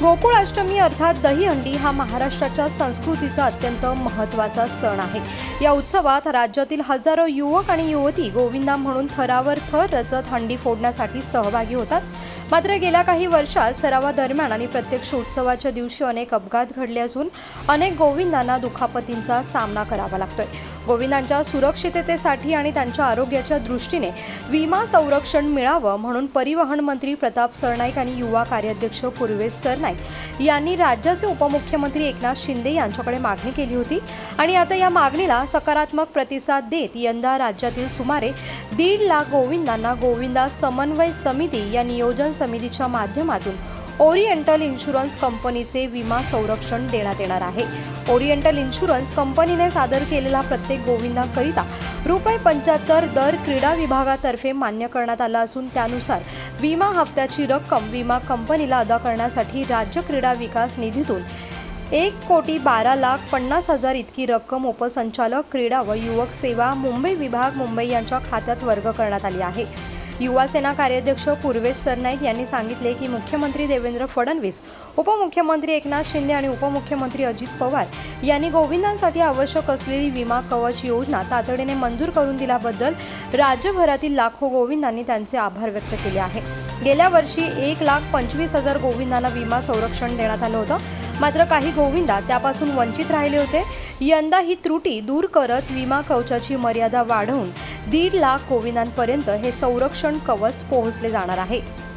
गोकुळाष्टमी अर्थात दहीहंडी हा महाराष्ट्राच्या संस्कृतीचा अत्यंत महत्त्वाचा सण आहे. या उत्सवात राज्यातील हजारो युवक आणि युवती गोविंदा म्हणून थरावर थर रचत हंडी फोडण्यासाठी सहभागी होतात. मात्र गेल्या काही वर्षात सरावादरम्यान आणि प्रत्यक्ष उत्सवाच्या दिवशी अनेक अपघात घडले असून अनेक गोविंदांना दुखापतींचा सामना करावा लागतोय. गोविंदांच्या सुरक्षिततेसाठी आणि त्यांच्या आरोग्याच्या दृष्टीने विमा संरक्षण मिळावं म्हणून परिवहन मंत्री प्रताप सरनाईक आणि युवा कार्याध्यक्ष पूर्वेश सरनाईक यांनी राज्याचे उपमुख्यमंत्री एकनाथ शिंदे यांच्याकडे मागणी केली होती. आणि आता या मागणीला सकारात्मक प्रतिसाद देत यंदा राज्यातील सुमारे दीड लाख गोविंदांना गोविंदा समन्वय समिती या नियोजन समितीच्या माध्यमातून ओरिएंटल इन्शुरन्स कंपनीचे विमा संरक्षण देण्यात येणार आहे. ओरिएंटल इन्शुरन्स कंपनीने सादर केलेला प्रत्येक गोविंदाकरिता रुपये पंच्याहत्तर दर क्रीडा विभागातर्फे मान्य करण्यात आला असून त्यानुसार विमा हप्त्याची रक्कम विमा कंपनीला अदा करण्यासाठी राज्य क्रीडा विकास निधीतून एक कोटी बारा लाख पन्नास हजार इतकी रक्कम उपसंचालक क्रीडा व युवक सेवा मुंबई विभाग मुंबई यांच्या खात्यात वर्ग करण्यात आली आहे. युवा सेना कार्याध्यक्ष पूर्वेश सरनाईक यांनी सांगितले की मुख्यमंत्री देवेंद्र फडणवीस उपमुख्यमंत्री एकनाथ शिंदे आणि उपमुख्यमंत्री अजित पवार यांनी गोविंदांसाठी आवश्यक असलेली विमा कवच योजना तातडीने मंजूर करून दिल्याबद्दल राज्यभरातील लाखो गोविंदांनी त्यांचे आभार व्यक्त केले आहे. गेल्या वर्षी एक लाख पंचवीस हजार गोविंदांना विमा संरक्षण देण्यात आलं होतं. मात्र काही गोविंदा त्यापासून वंचित राहिले होते. यंदा ही त्रुटी दूर करत विमा कवचाची मर्यादा वाढवून दीड लाख गोविंदांपर्यंत हे संरक्षण कवच पोहोचले जाणार आहे.